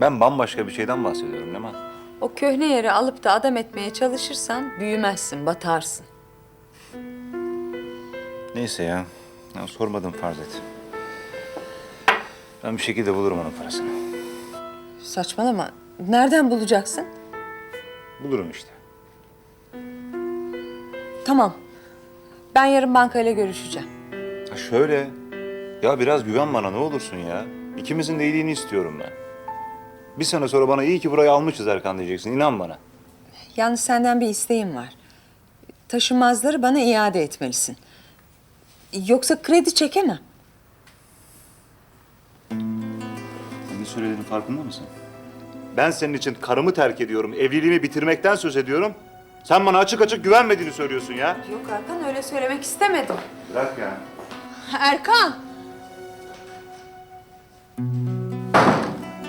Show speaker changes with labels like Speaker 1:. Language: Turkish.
Speaker 1: Ben bambaşka bir şeyden bahsediyorum Leman.
Speaker 2: O köhne yeri alıp da adam etmeye çalışırsan büyümezsin, batarsın.
Speaker 1: Neyse ya. ya sormadım farz et. Ben bir şekilde bulurum onun parasını.
Speaker 2: Saçmalama. Nereden bulacaksın?
Speaker 1: Bulurum işte.
Speaker 2: Tamam. Ben yarın bankayla görüşeceğim.
Speaker 1: Ha şöyle. Ya biraz güven bana ne olursun ya. İkimizin de iyiliğini istiyorum ben. Bir sene sonra bana iyi ki burayı almışız Erkan diyeceksin. İnan bana.
Speaker 2: Yalnız senden bir isteğim var. Taşınmazları bana iade etmelisin. Yoksa kredi çekemem.
Speaker 1: Ne söylediğinin farkında mısın? Ben senin için karımı terk ediyorum, evliliğimi bitirmekten söz ediyorum. Sen bana açık açık güvenmediğini söylüyorsun ya.
Speaker 2: Yok Erkan öyle söylemek istemedim.
Speaker 1: Bırak ya.
Speaker 2: Erkan!